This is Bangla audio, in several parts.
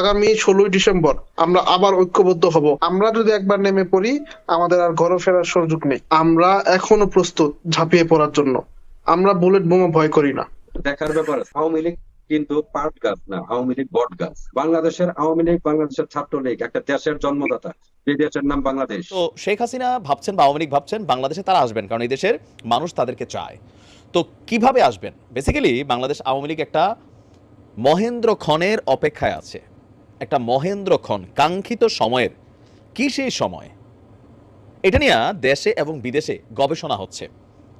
আগামী ষোলোই ডিসেম্বর আমরা আবার ঐক্যবদ্ধ হব। আমরা যদি একবার নেমে পড়ি আমাদের আর ঘরে ফেরার সুযোগ নেই। আমরা এখনও প্রস্তুত ঝাঁপিয়ে পড়ার জন্য। আমরা বুলেট বোমা ভয় করি না। দেখার ব্যাপার আওয়ামী লীগ কিন্তু পাট গাছ না আওয়ামী লীগ বট গাছ। বাংলাদেশের আওয়ামী লীগ বাংলাদেশের ছাত্র লীগ একটা দেশের জন্মদাতা যে দেশের নাম বাংলাদেশ। তো শেখ হাসিনা ভাবছেন বা আওয়ামী লীগ ভাবছেন বাংলাদেশে তারা আসবেন কারণ এই দেশের মানুষ তাদেরকে চায়। তো কীভাবে আসবেন? বেসিক্যালি বাংলাদেশ আওয়ামী লীগ একটা মহেন্দ্র খনের অপেক্ষায় আছে। একটা মহেন্দ্র খন কাঙ্ক্ষিত সময়ের। কি সেই সময়? এটা নিয়ে দেশে এবং বিদেশে গবেষণা হচ্ছে।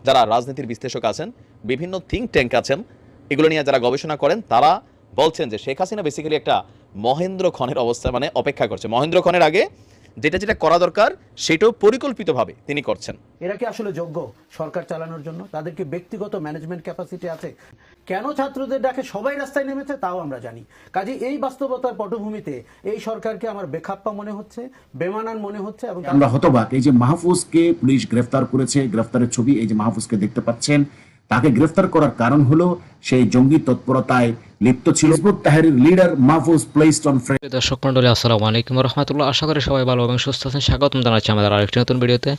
যারা রাজনীতির বিশ্লেষক আছেন, বিভিন্ন থিঙ্ক ট্যাঙ্ক আছেন, এগুলো নিয়ে যারা গবেষণা করেন, তারা বলছেন যে শেখ হাসিনা বেসিক্যালি একটা মহেন্দ্র খনের অবস্থা মানে অপেক্ষা করছে। মহেন্দ্র খনের আগে যেটা যেটা করা দরকার সেটাও পরিকল্পিতভাবে তিনি করছেন। এরা কি আসলে যোগ্য সরকার চালানোর জন্য? তাদের কি ব্যক্তিগত ম্যানেজমেন্ট ক্যাপাসিটি আছে? কেন ছাত্রদের ডাকে সবাই রাস্তায় নেমেছে তাও আমরা জানি। কাজে এই বাস্তবতার পটভূমিতে এই সরকারকে আমার বেখাপ্পা মনে হচ্ছে বেমানান মনে হচ্ছে এবং আমরা হতবাক। এই যে মাহফুজকে পুলিশ গ্রেফতার করেছে গ্রেফতারের ছবি এই যে মাহফুজকে দেখতে পাচ্ছেন তাকে গ্রেফতার করার কারণ হলো সেই জঙ্গি তৎপরতায় লিপ্ত ছিল। Tahrir leader Mahfuz placed on দর্শক মন্ডলী আসসালামু আলাইকুম রহমতুল্লাহ। আশা করি সবাই ভালো এবং সুস্থ আছেন। স্বাগতম জানাচ্ছি আমাদের আরেকটি নতুন ভিডিওতে।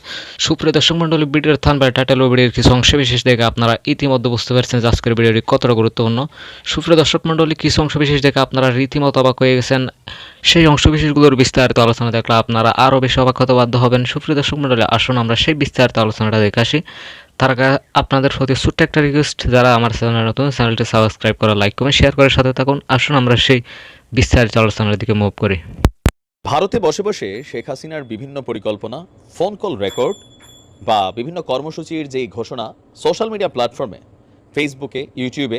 সুপ্রিয় দর্শক মন্ডলী ভিডিওর থান বা টাইটেল ও ভিডিওর কিছু অংশ বিশেষ দেখে আপনারা ইতিমধ্যে বুঝতে পারছেন যে আজকের ভিডিওটি কতটা গুরুত্বপূর্ণ। সুপ্রিয় দর্শক মন্ডলী কিছু অংশ বিশেষ দেখে আপনারা রীতিমতো অবাক হয়ে গেছেন। সেই অংশ বিশেষগুলোর বিস্তারিত আলোচনা দেখলে আপনারা আরও বেশি অবাক হতে বাধ্য হবেন। সুপ্রিয় দর্শক মন্ডলী আসুন আমরা সেই বিস্তারিত আলোচনাটা দেখে আসি। তার আগে আপনাদের প্রতি ছোট্ট একটা রিকোয়েস্ট যারা আমার চ্যানেল নতুন চ্যানেলটি সাবস্ক্রাইব করা লাইক কমেন্ট শেয়ার করে সাথে থাকুন। আসুন আমরা সেই বিস্তারিত আলোচনার দিকে মুভ করি। ভারতে বসে বসে শেখ হাসিনার বিভিন্ন পরিকল্পনা ফোন কল রেকর্ড বা বিভিন্ন কর্মসূচির যেই ঘোষণা সোশ্যাল মিডিয়া প্ল্যাটফর্মে ফেসবুকে ইউটিউবে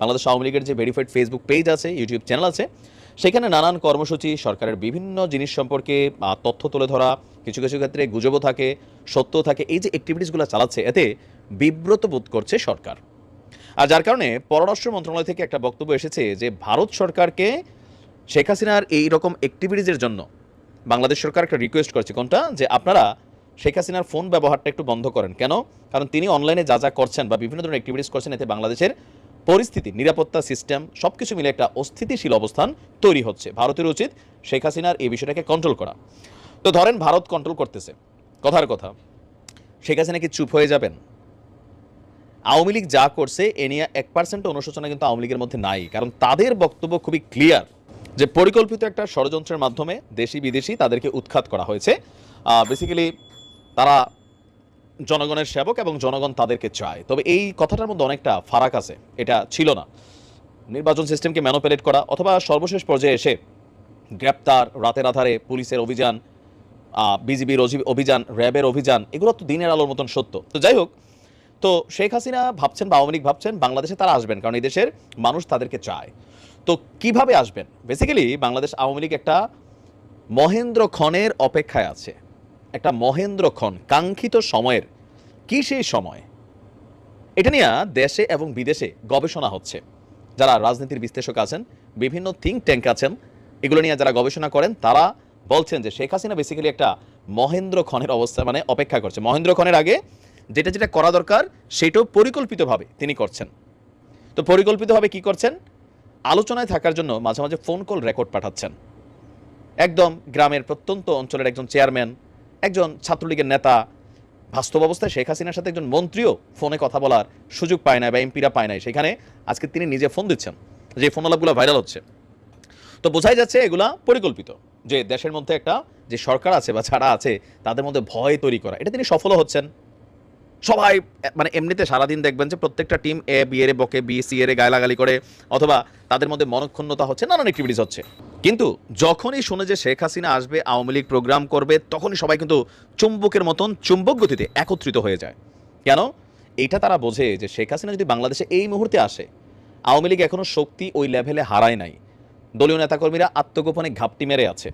বাংলাদেশ আওয়ামী লীগের যে ভেরিফাইড ফেসবুক পেজ আছে ইউটিউব চ্যানেল আছে, সেখানে নানান কর্মসূচি, সরকারের বিভিন্ন জিনিস সম্পর্কে তথ্য তুলে ধরা কিছু কিছু ক্ষেত্রে গুজবও থাকে, সত্যও থাকে। এই যে অ্যাক্টিভিটিসগুলো চালাচ্ছে, এতে বিব্রত বোধ করছে সরকার। আর যার কারণে পররাষ্ট্র মন্ত্রণালয় থেকে একটা বক্তব্য এসেছে যে, ভারত সরকারকে শেখ হাসিনার এই রকম অ্যাক্টিভিটিজের জন্য বাংলাদেশ সরকার একটা রিকোয়েস্ট করছে। কোনটা? যে আপনারা শেখ হাসিনার ফোন ব্যবহারটা একটু বন্ধ করেন। কেন? কারণ তিনি অনলাইনে যা যা করছেন বা বিভিন্ন ধরনের অ্যাক্টিভিটিস করছেন, এতে বাংলাদেশের পরিস্থিতি, নিরাপত্তা সিস্টেম সব কিছু মিলে একটা অস্থিতিশীল অবস্থান তৈরি হচ্ছে। ভারতের উচিত শেখ হাসিনার এই বিষয়টাকে কন্ট্রোল করা। তো ধরেন ভারত কন্ট্রোল করতেছে। কথার কথা। শেখ হাসিনা কি চুপ হয়ে যাবেন? আওয়ামী লীগ যা করছে, এ নিয়ে এক পার্সেন্ট অনুশোচনা কিন্তু আওয়ামী লীগের মধ্যে নাই। কারণ তাদের বক্তব্য খুবই ক্লিয়ার যে পরিকল্পিত একটা ষড়যন্ত্রের মাধ্যমে দেশি বিদেশি তাদেরকে উৎখাত করা হয়েছে। বেসিক্যালি তারা জনগণের সেবক এবং জনগণ তাদেরকে চায়। তবে এই কথাটার মধ্যে অনেকটা ফারাক আছে। এটা ছিল না। নির্বাচন সিস্টেমকে ম্যানোপুলেট করা অথবা সর্বশেষ পর্যায়ে এসে গ্রেপ্তার, রাতের আধারে পুলিশের অভিযান বিজিবির অভিযান, র্যাবের অভিযান, এগুলো তো দিনের আলোর মতন সত্য। তো যাই হোক, তো শেখ হাসিনা ভাবছেন বা আওয়ামী লীগ ভাবছেন বাংলাদেশে তারা আসবেন, কারণ এই দেশের মানুষ তাদেরকে চায়। তো কীভাবে আসবেন? বেসিক্যালি বাংলাদেশ আওয়ামী লীগ একটা মহেন্দ্র ক্ষণের অপেক্ষায় আছে। একটা মহেন্দ্র ক্ষণ, কাঙ্ক্ষিত সময়ের, কি সেই সময়? এটা নিয়ে দেশে এবং বিদেশে গবেষণা হচ্ছে। যারা রাজনীতির বিশ্লেষক আছেন, বিভিন্ন থিঙ্ক ট্যাঙ্ক আছেন, এগুলো নিয়ে যারা গবেষণা করেন, তারা বলছেন যে শেখ হাসিনা বেসিক্যালি একটা মহেন্দ্র খনের অবস্থা মানে অপেক্ষা করছে। মহেন্দ্র খনের আগে যেটা যেটা করা দরকার সেটাও পরিকল্পিতভাবে তিনি করছেন। তো পরিকল্পিতভাবে কি করছেন? আলোচনায় থাকার জন্য মাঝে মাঝে ফোন কল রেকর্ড পাঠাচ্ছেন। একদম গ্রামের প্রত্যন্ত অঞ্চলের একজন চেয়ারম্যান একজন ছাত্রলীগের নেতা, বাস্তব অবস্থায় শেখ হাসিনার সাথে একজন মন্ত্রীও ফোনে কথা বলার সুযোগ পায় না বা এমপিরা পায় নাই। সেখানে আজকে তিনি নিজে ফোন দিচ্ছেন যে ফোন আলাপগুলো ভাইরাল হচ্ছে। তো বোঝাই যাচ্ছে এগুলা পরিকল্পিত। যে দেশের মধ্যে একটা যে সরকার আছে বা ছাড়া আছে, তাদের মধ্যে ভয় তৈরি করা। এটা তিনি সফলও হচ্ছেন। সবাই মানে এমনিতে সারাদিন দেখবেন যে প্রত্যেকটা টিম এ বি এর বকে বি সি এর গালাগালি করে, অথবা তাদের মধ্যে মনক্ষুণ্ণতা হচ্ছে, নানান অ্যাক্টিভিটিস হচ্ছে। কিন্তু যখনই শুনে যে শেখ হাসিনা আসবে, আওয়ামী লীগ প্রোগ্রাম করবে, তখনই সবাই কিন্তু চুম্বকের মতন চুম্বক গতিতে একত্রিত হয়ে যায়। কেন? এটা তারা বোঝে যে শেখ হাসিনা যদি বাংলাদেশে এই মুহূর্তে আসে, আওয়ামী লীগ এখনও শক্তি ওই লেভেলে হারায় নাই। দলীয় নেতাকর্মীরা আত্মগোপনে ঘাপটি মেরে আছে।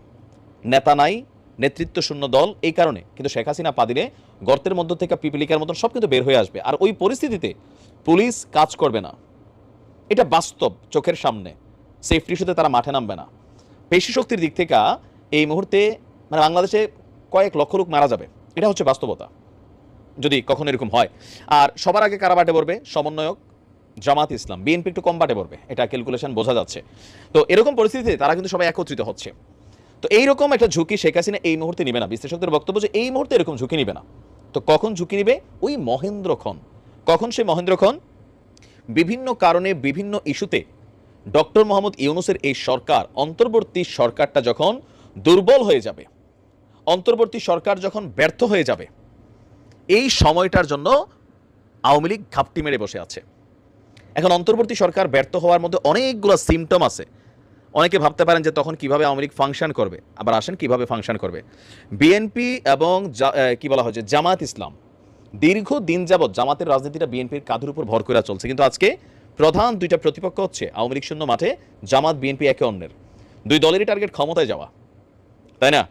নেতা নাই নেতৃত্ব শূন্য দল, এই কারণে। কিন্তু শেখ হাসিনা পা দিলে গর্তের মধ্য থেকে পিপিলিকার মতন সব কিন্তু বের হয়ে আসবে। আর ওই পরিস্থিতিতে পুলিশ কাজ করবে না। এটা বাস্তব চোখের সামনে। সেফটি ইস্যুতে তারা মাঠে নামবে না। পেশি শক্তির দিক থেকে এই মুহূর্তে মানে বাংলাদেশে কয়েক লক্ষ লোক মারা যাবে। এটা হচ্ছে বাস্তবতা। যদি কখনো এরকম হয়। আর সবার আগে কারা বাটে পড়বে সমন্বয়ক জামাত ইসলাম, বিএনপি একটু কম্বাটে পড়বে, এটা ক্যালকুলেশন বোঝা যাচ্ছে। তো এরকম পরিস্থিতিতে তারা কিন্তু সবাই একত্রিত হচ্ছে। তো এইরকম একটা ঝুঁকি শেখ হাসিনা এই মুহূর্তে নিবে না। বিশ্লেষকদের বক্তব্য যে এই মুহূর্তে এরকম ঝুঁকি নিবে না। তো কখন ঝুঁকি নিবে? ওই মহেন্দ্র খন। কখন সে মহেন্দ্র খন? বিভিন্ন কারণে বিভিন্ন ইস্যুতে ডক্টর মোহাম্মদ ইউনুসের এই সরকার, অন্তর্বর্তী সরকারটা যখন দুর্বল হয়ে যাবে, অন্তর্বর্তী সরকার যখন ব্যর্থ হয়ে যাবে, এই সময়টার জন্য আওয়ামী লীগ ঘাপটি মেরে বসে আছে। এখন অন্তর্বর্তী সরকার ব্যর্থ হওয়ার মধ্যে অনেকগুলো সিমটম আছে। অনেকে ভাবতে পারেন যে তখন কীভাবে আওয়ামী লীগ ফাংশন করবে। আবার আসেন, কীভাবে ফাংশন করবে। বিএনপি এবং কি বলা হচ্ছে জামাত ইসলাম দীর্ঘ দিন যাবৎ জামাতের রাজনীতিটা বিএনপির কাঁধের উপর ভর করে চলছে। কিন্তু আজকে প্রধান দুইটা প্রতিপক্ষ হচ্ছে আওয়ামী লীগ শূন্য মাঠে, জামাত বিএনপি একে অন্যের। দুই দলেরই টার্গেট ক্ষমতায় যাওয়া। তাই না?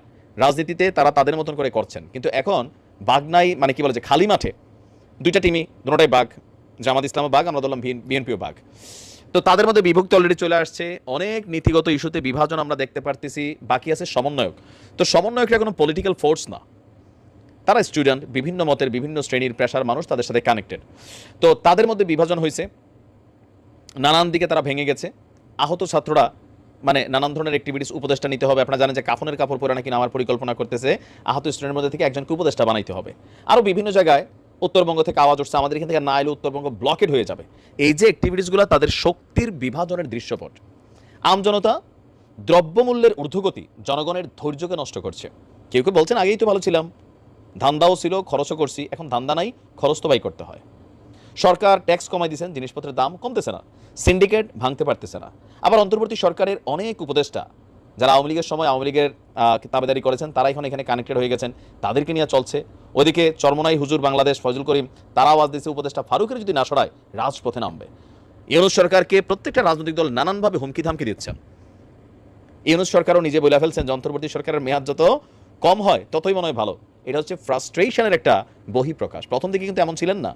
রাজনীতিতে তারা তাদের মতন করে করছেন। কিন্তু এখন বাগনাই মানে কি বলে যে, খালি মাঠে দুইটা টিমই দুটাই বাঘ। জামাত ইসলামও বাঘ, আমরা ধরলাম বিএনপিও বাঘ। তো তাদের মধ্যে বিভক্তি অলরেডি চলে আসছে। অনেক নীতিগত ইস্যুতে বিভাজন আমরা দেখতে পারতেছি। বাকি আছে সমন্বয়ক। তো সমন্বয়করা কোনো পলিটিক্যাল ফোর্স না। তারা স্টুডেন্ট বিভিন্ন মতের, বিভিন্ন শ্রেণির পেশার মানুষ তাদের সাথে কানেক্টেড তো তাদের মধ্যে বিভাজন হয়েছে। নানান দিকে তারা ভেঙে গেছে। আহত ছাত্ররা মানে নানান ধরনের অ্যাক্টিভিটিস উপদেষ্টা নিতে হবে। আপনারা জানেন যে কাফনের কাপড় পরে নাকি আমার পরিকল্পনা করতেছে। আহত স্টুডেন্টের মধ্যে থেকে একজনকে উপদেষ্টা বানাইতে হবে। আরও বিভিন্ন জায়গায় উত্তরবঙ্গ থেকে আওয়াজ উঠছে। আমাদের এখান থেকে না এলে উত্তরবঙ্গ ব্লকেড হয়ে যাবে। এই যে অ্যাক্টিভিটিসগুলো তাদের শক্তির বিভাজনের দৃশ্যপট। আমজনতা দ্রব্যমূল্যের ঊর্ধ্বগতি জনগণের ধৈর্যকে নষ্ট করছে। কেউ কেউ বলছেন, আগেই তো ভালো ছিলাম। ধান্দাও ছিল, খরচও করছি। এখন ধান্দা নাই, খরচ তো বাই করতে হয়। সরকার ট্যাক্স কমাই দিয়েছেন, জিনিসপত্রের দাম কমতেছে না। সিন্ডিকেট ভাঙতে পারতেছে না। আবার অন্তর্বর্তী সরকারের অনেক উপদেষ্টা যারা আওয়ামী লীগের সময় আওয়ামী লীগের তাবেদারি করেছেন তারা এখন এখানে কানেক্টেড হয়ে গেছেন। তাদেরকে নিয়ে চলছে। ওদিকে চরমনাই হুজুর বাংলাদেশ ফজল করিম তারা আওয়াজ দিচ্ছে উপদেষ্টা ফারুকের যদি না সরায়, রাজপথে নামবে। ইউনুস সরকারকে প্রত্যেকটা রাজনৈতিক দল নানানভাবে হুমকি ধামকি দিচ্ছেন ইউনুস সরকারও নিজে বলে ফেলছেন যে অন্তর্বর্তী সরকারের মেয়াদ যত কম হয়, ততই মনে হয় ভালো। এটা হচ্ছে ফ্রাস্ট্রেশনের একটা বহিঃপ্রকাশ। প্রথম দিকে কিন্তু এমন ছিলেন না।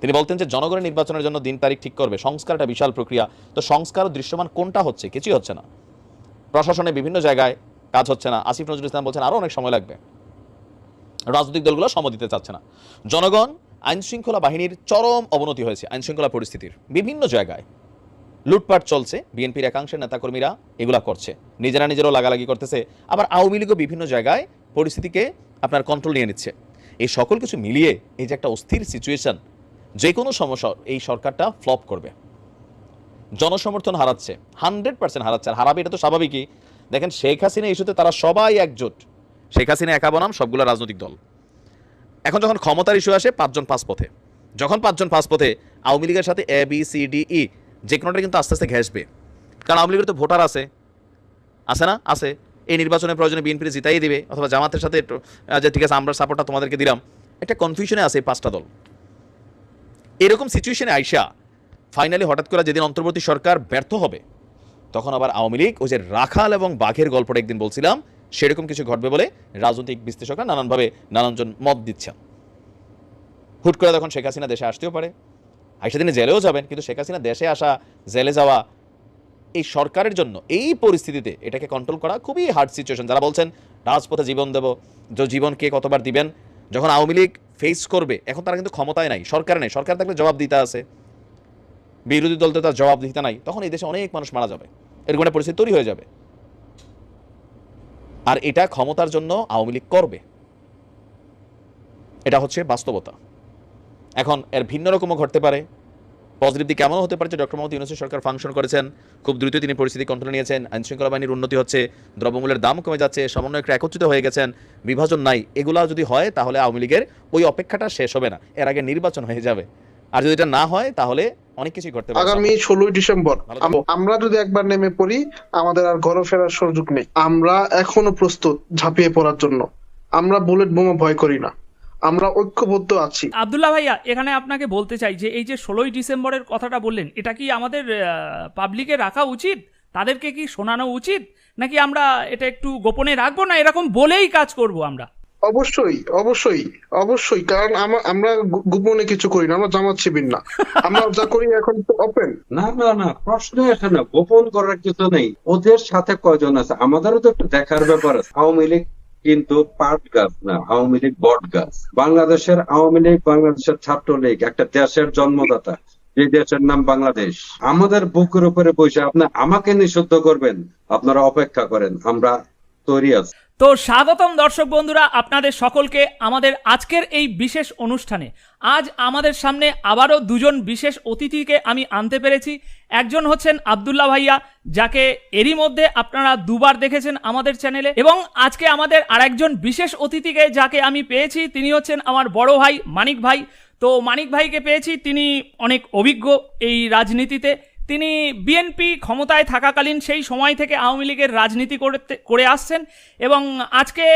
তিনি বলতেন যে জনগণের নির্বাচনের জন্য দিন তারিখ ঠিক করবে সংস্কার একটা বিশাল প্রক্রিয়া। তো সংস্কার দৃশ্যমান কোনটা হচ্ছে, কিছুই হচ্ছে না। প্রশাসনে বিভিন্ন জায়গায় কাজ হচ্ছে না। আসিফ নজরুল ইসলাম বলছেন আরও অনেক সময় লাগবে। রাজনৈতিক দলগুলো সময় দিতে চাচ্ছে না। জনগণ আইনশৃঙ্খলা বাহিনীর চরম অবনতি হয়েছে আইনশৃঙ্খলা পরিস্থিতির। বিভিন্ন জায়গায় লুটপাট চলছে, বিএনপির একাংশের নেতাকর্মীরা এগুলা করছে। নিজেরা নিজেরাও লাগালাগি করতেছে। আবার আওয়ামী লীগও বিভিন্ন জায়গায় পরিস্থিতিকে আপনার কন্ট্রোল নিয়ে নিচ্ছে। এই সকল কিছু মিলিয়ে এই যে একটা অস্থির সিচুয়েশন যে কোনো সমস্যা এই সরকারটা ফ্লপ করবে। জনসমর্থন হারাচ্ছে হান্ড্রেড পার্সেন্ট হারাচ্ছে। আর হারাবে, এটা তো স্বাভাবিকই। দেখেন, শেখ হাসিনা ইস্যুতে তারা সবাই একজোট। শেখ হাসিনা একা বনাম, সবগুলো রাজনৈতিক দল। এখন যখন ক্ষমতার ইস্যু আসে, পাঁচজন পাঁচ পথে। যখন পাঁচজন পাঁচ পথে, আওয়ামী লীগের সাথে A B C D E যে কোনোটা কিন্তু আস্তে আস্তে ঘেসবে কারণ আওয়ামী লীগের তো ভোটার আছে। আছে না? আছে। এই নির্বাচনের প্রয়োজনে বিএনপি জিতাই দিবে, অথবা জামাতের সাথে যে ঠিক আছে, আমরা সাপোর্টটা তোমাদেরকে দিলাম। একটা কনফিউশনে আছে পাঁচটা দল। এরকম সিচুয়েশনে আইসা ফাইনালি হঠাৎ করে যেদিন অন্তর্বর্তী সরকার ব্যর্থ হবে, তখন আবার আওয়ামী লীগ ওই যে রাখাল এবং বাঘের গল্পটা একদিন বলছিলাম, সেরকম কিছু ঘটবে বলে রাজনৈতিক বিশ্লেষকরা নানানভাবে নানানজন মত দিচ্ছেন। হুট করে তখন শেখ হাসিনা দেশে আসতেও পারে। আইসা দিনে জেলেও যাবেন, কিন্তু শেখ হাসিনা দেশে আসা, জেলে যাওয়া, এই সরকারের জন্য এই পরিস্থিতিতে এটাকে কন্ট্রোল করা খুবই হার্ড সিচুয়েশন যারা বলছেন, রাজপথে জীবন দেব যে জীবন কে কতবার দিবেন? যখন আওয়ামী লীগ ফেস করবে, এখন তারা কিন্তু ক্ষমতায় নাই, সরকার নেই। সরকার থাকলে জবাব দিতে আছে। বিরোধী দলতে তার জবাব দিতে নাই, তখন এই দেশে অনেক মানুষ মারা যাবে। এরকম একটা পরিস্থিতি তৈরি হয়ে যাবে। আর এটা ক্ষমতার জন্য আওয়ামী লীগ করবে। এটা হচ্ছে বাস্তবতা। এখন এর ভিন্ন রকমও ঘটতে পারে। পজিটিভ দিক কেমন হতে পারে যে ডক্টর মোহাম্মদ ইউনুসের সরকার ফাংশন করেছেন, খুব দ্রুত তিনি পরিস্থিতি কন্ট্রোলে নিয়েছেন আইন শৃঙ্খলা বাহিনীর উন্নতি হচ্ছে, দ্রব্যমূল্যের দাম কমে যাচ্ছে, সমন্বয় একটা একত্রিত হয়ে গেছেন, বিভাজন নাই। এগুলা যদি হয়, তাহলে আওয়ামী লীগের ওই অপেক্ষাটা শেষ হবে না। এর আগে নির্বাচন হয়ে যাবে। আর যদি এটা না হয় তাহলে অনেক কিছুই ঘটতে পারে আগামী ষোলোই ডিসেম্বর। আমরা যদি একবার নেমে পড়ি আমাদের আর ঘরে ফেরার সুযোগ নেই। আমরা এখনও প্রস্তুত ঝাঁপিয়ে পড়ার জন্য। আমরা বুলেট বোমা ভয় করি না। আমরা ঐক্যবদ্ধ আছি। আবদুল্লাহ ভাইয়া এখানে আপনাকে বলতে চাই যে এই যে ষোলোই ডিসেম্বরের কথাটা বললেন এটা কি আমাদের পাবলিকে রাখা উচিত? তাদেরকে কি শোনানো উচিত? নাকি আমরা এটা একটু গোপনে রাখব? না এরকম বলেই কাজ করব আমরা। অবশ্যই অবশ্যই অবশ্যই। কারণ আমা- আমরা গোপনে কিছু করি না, আমরা জামাত শিবির না। আমরা যা করি এখন ওপেন না না না, প্রশ্ন এটা না, গোপন করার কিছু নেই। ওদের সাথে কয়জন আছে? আমাদেরও তো একটু দেখার ব্যাপার আছে। আওয়ামী লীগ কিন্তু পাট গাছ না, আওয়ামী লীগ বট গাছ। বাংলাদেশের আওয়ামী লীগ, বাংলাদেশের ছাত্রলীগ, একটা দেশের জন্মদাতা, যে দেশের নাম বাংলাদেশ। আমাদের বুকের উপরে বসে আপনি আমাকে নিষিদ্ধ করবেন, আপনারা অপেক্ষা করেন, আমরা তৈরি আছি। তো স্বাগতম দর্শক বন্ধুরা, আপনাদের সকলকে আমাদের আজকের এই বিশেষ অনুষ্ঠানে। আজ আমাদের সামনে আবারও দুজন বিশেষ অতিথিকে আমি আনতে পেরেছি। একজন হচ্ছেন আবদুল্লাহ ভাইয়া, যাকে এরই মধ্যে আপনারা দুবার দেখেছেন আমাদের চ্যানেলে। এবং আজকে আমাদের আরেকজন বিশেষ অতিথিকে যাকে আমি পেয়েছি, তিনি হচ্ছেন আমার বড় ভাই মানিক ভাই। তো মানিক ভাইকে পেয়েছি, তিনি অনেক অভিজ্ঞ এই রাজনীতিতে। তিনি বিএনপি ক্ষমতায় থাকাকালীন সেই সময় থেকে আওয়ামী লীগের রাজনীতি করতে, করে আসছেন এবং আজকে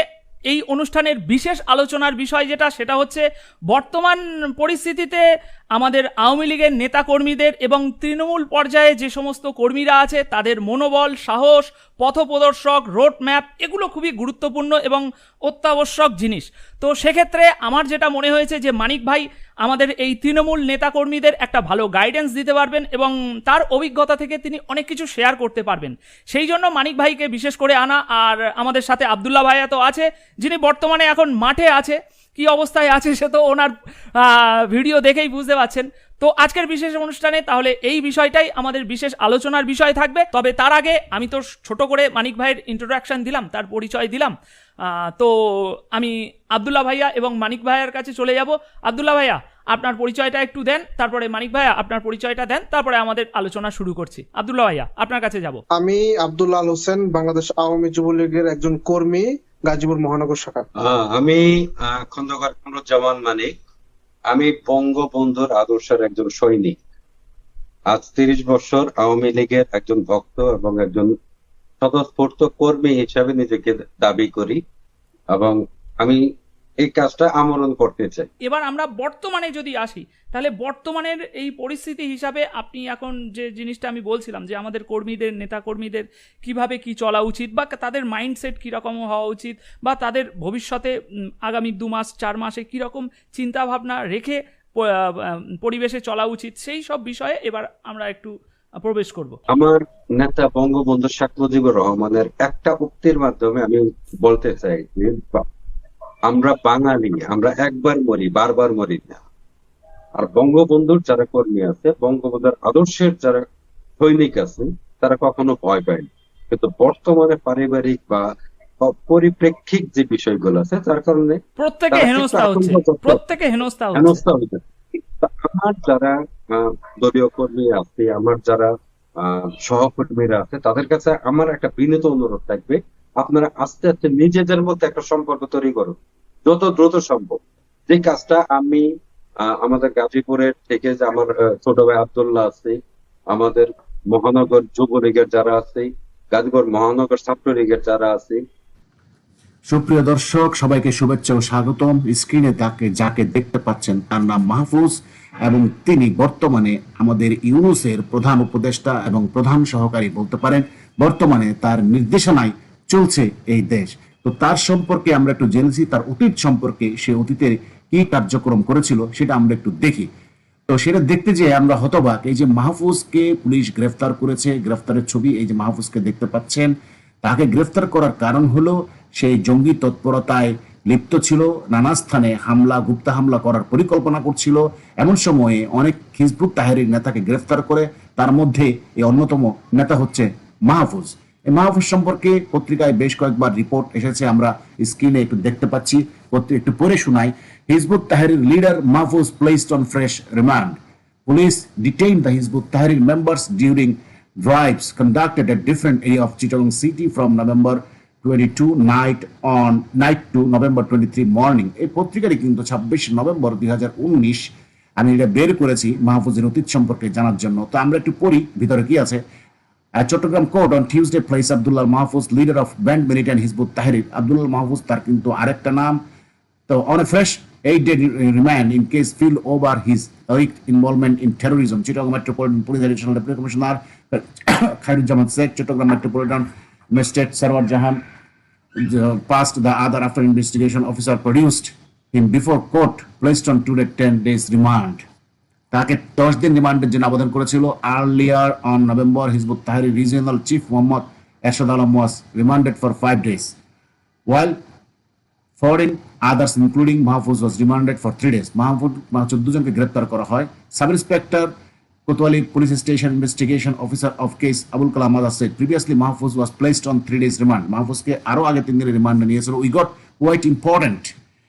এই অনুষ্ঠানের বিশেষ আলোচনার বিষয় যেটা সেটা হচ্ছে বর্তমান পরিস্থিতিতে আমাদের আওয়ামী লীগের নেতাকর্মীদের এবং তৃণমূল পর্যায়ে যে সমস্ত কর্মীরা আছে, তাদের মনোবল, সাহস, পথপ্রদর্শক রোড ম্যাপ এগুলো খুবই গুরুত্বপূর্ণ এবং অত্যাবশ্যক জিনিস। তো সেক্ষেত্রে আমার যেটা মনে হয়েছে যে, মানিক ভাই, আমাদের এই তৃণমূল নেতাকর্মীদের একটা ভালো গাইডেন্স দিতে পারবেন এবং তার অভিজ্ঞতা থেকে তিনি অনেক কিছু শেয়ার করতে পারবেন। সেই জন্য মানিক ভাইকে বিশেষ করে আনা, আর আমাদের সাথে আবদুল্লাহ ভাইয়া তো আছে, যিনি বর্তমানে এখন মাঠে আছে। কি অবস্থায় আছে সে তো ওনার ভিডিও দেখেই বুঝতে পারছেন। তো আজকের বিশেষ অনুষ্ঠানে তাহলে এই বিষয়টাই আমাদের বিশেষ আলোচনার বিষয় থাকবে। তবে তার আগে আমি তো ছোট করে মানিক ভাইয়ের ইন্ট্রোডাকশন দিলাম, তার পরিচয় দিলাম। তো আমি আবদুল্লাহ ভাইয়া এবং মানিক ভাইয়ার কাছে চলে যাব। আবদুল্লাহ ভাইয়া, আপনার পরিচয়টা একটু দেন, তারপরে মানিক ভাইয়া, আপনার পরিচয়টা দেন, তারপরে আমাদের আলোচনা শুরু করছি। আবদুল্লাহ ভাইয়া, আপনার কাছে যাব। আমি আব্দুল্লাহ হোসেন, বাংলাদেশ আওয়ামী যুবলীগের একজন কর্মী। গাজীপুর মহানগর শাখা। আহ, আমি খন্দকার কামরুজ্জামান মানিক। আমি বঙ্গবন্ধুর আদর্শের একজন সৈনিক। আজ তিরিশ বছর আওয়ামী লীগের একজন ভক্ত এবং একজন স্বতঃস্ফূর্ত কর্মী হিসাবে নিজেকে দাবি করি এবং আমি এই কাজটা আমরণ করতে চাই। এবার আমরা বর্তমানে যদি আসি তাহলে বর্তমানের এই পরিস্থিতি হিসাবে আপনি এখন যে জিনিসটা আমি বলছিলাম যে আমাদের কর্মীদের নেতা কর্মীদের কীভাবে কি চলা উচিত বা তাদের মাইন্ডসেট কীরকম হওয়া উচিত বা তাদের ভবিষ্যতে আগামী দু মাস চার মাসে কীরকম চিন্তাভাবনা রেখে পরিবেশে চলা উচিত সেই সব বিষয়ে এবার আমরা একটু প্রবেশ করব। আমার নেতা বঙ্গবন্ধু শেখ মুজিবুর রহমানের একটা উক্তির মাধ্যমে আমি বলতে চাই আমরা বাঙালি আমরা একবার মরি বারবার মরি না। আর বঙ্গবন্ধুর যারা কর্মী আছে বঙ্গবন্ধুর আদর্শের যারা সৈনিক আছে তারা কখনো ভয় পায় না। কিন্তু বর্তমানে পারিবারিক বা পরিপ্রেক্ষিক যে বিষয়গুলো আছে যার কারণে প্রত্যেকে হেনস্থা হচ্ছে। প্রত্যেকে হেনস্থা হেনস্থা হইতে আমার যারা দলীয় কর্মী আছে আমার যারা আহ, সহকর্মীরা আছে তাদের কাছে আমার একটা বিনীত অনুরোধ থাকবে আপনারা আস্তে আস্তে নিজেদের মধ্যে একটা সম্পর্ক তৈরি করুন। যত দ্রুত সম্ভব। যে কাজটা আমি আমাদের গাজীপুরের থেকে যে আমার ছোট ভাই আব্দুল্লাহ আছে, আমাদের মহানগর যুবলীগের যারা আছে, গাজীপুর মহানগর ছাত্র লীগের যারা আছে। সুপ্রিয় দর্শক, সবাইকে শুভেচ্ছা ও স্বাগতম। স্ক্রিনে তাকে, যাকে দেখতে পাচ্ছেন তার নাম মাহফুজ এবং তিনি বর্তমানে আমাদের ইউনুসের প্রধান উপদেষ্টা এবং প্রধান সহকারী বলতে পারেন, বর্তমানে তার নির্দেশনায় চলছে এই দেশ। তো তার সম্পর্কে আমরা একটু জেনেছি, তার অতীত সম্পর্কে সে অতীতের কি কার্যক্রম করেছিল সেটা আমরা একটু দেখি। তো সেটা দেখতে যে আমরা হতবাক, এই যে মাহফুজকে পুলিশ গ্রেফতার করেছে, গ্রেফতারের ছবি এই যে মাহফুজকে দেখতে পাচ্ছেন। তাকে গ্রেফতার করার কারণ হলো, সেই জঙ্গি তৎপরতায় লিপ্ত ছিল, নানা স্থানে হামলা, গুপ্ত হামলা করার পরিকল্পনা করছিল। এমন সময়ে অনেক হিজবুত তাহেরির নেতাকে গ্রেফতার করে, তার মধ্যে এই অন্যতম নেতা হচ্ছে মাহফুজ। এই মাহফুজ সম্পর্কে পত্রিকায় বেশ কয়েকবার রিপোর্ট এসেছে, আমরা স্ক্রিনে একটু দেখতে পাচ্ছি একটু পড়ে শোনাই। Hizbut Tahrir leader Mahfuz placed on fresh remand Police detained the Hizbut Tahrir members during drives conducted at different area of Chittagong city from November 22 night on, night to November 23 morning. এই পত্রিকাটি কিন্তু ছাব্বিশ নভেম্বর দুই হাজার উনিশ, আমি এটা বের করেছি মাহফুজের অতীত সম্পর্কে জানার জন্য। তো আমরা একটু পড়ি, ভিতরে কি আছে? Uh, Chittagong court on Tuesday place Abdullah Mahfuz leader of banned militant Hizb ut Tahrir Abdullah Mahfuz তার কিন্তু আরেকটা নাম So on a fresh eight-day re- remand in case filled over his alleged involvement in terrorism, Chittagong Metropolitan Police Additional Deputy Commissioner Khairuজ্জামান Sheikh, Chittagong Metropolitan Magistrate Sarwar Jahan uh, passed the other after investigation officer produced him before court, placed on two ten days remand. তাকে দশ দিন রিমান্ডের জন্য আবেদন করেছিল। Earlier on November Hizbut Tahrir regional chief Mohammad Ershad Alam was remanded for five days while foreign others including Mahfuz was remanded for three days Mahfuz চোদ্দ জনকে গ্রেপ্তার করা হয়। Sub inspector, Kotwali police station investigation officer of case Abul Kalam আজ আসে previously Mahfuz was placed on three days remand মাহফুজকে আরও আগে তিন দিনের রিমান্ডে নিয়েছিল। We got quite important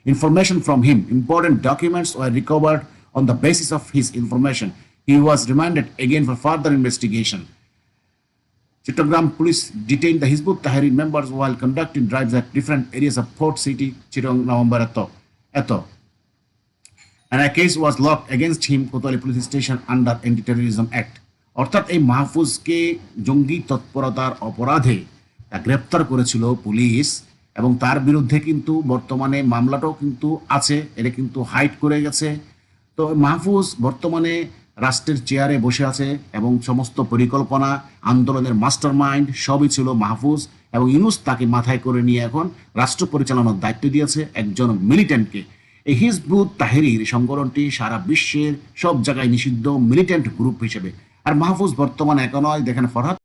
information from him important documents were recovered on the basis of his information. He was remanded again for further investigation. Chittagong police detained the Hizbut Tahrir members while conducting drives at different areas of Port City, Chittagong, November eto. And a case was locked against him Kotwali Police Station under Anti-Terrorism Act. অর্থাৎ এই মাহফুজকে জঙ্গি তৎপরতার অপরাধে তা গ্রেপ্তার করেছিল পুলিশ এবং তার বিরুদ্ধে কিন্তু বর্তমানে মামলাটাও কিন্তু আছে এটা কিন্তু হাইট করে গেছে তো মাহফুজ বর্তমানে রাষ্ট্রের চেয়ারে বসে আছে এবং সমস্ত পরিকল্পনা, আন্দোলনের মাস্টার মাইন্ড সবই ছিল মাহফুজ এবং ইউনুস তাকে মাথায় করে নিয়ে এখন রাষ্ট্র পরিচালনার দায়িত্ব দিয়েছে একজন মিলিটেন্টকে এই হিজবুত তাহেরির সংগঠনটি সারা বিশ্বের সব জায়গায় নিষিদ্ধ মিলিটেন্ট গ্রুপ হিসেবে। আর মাহফুজ বর্তমানে একা নয়, দেখেন ফরহাদ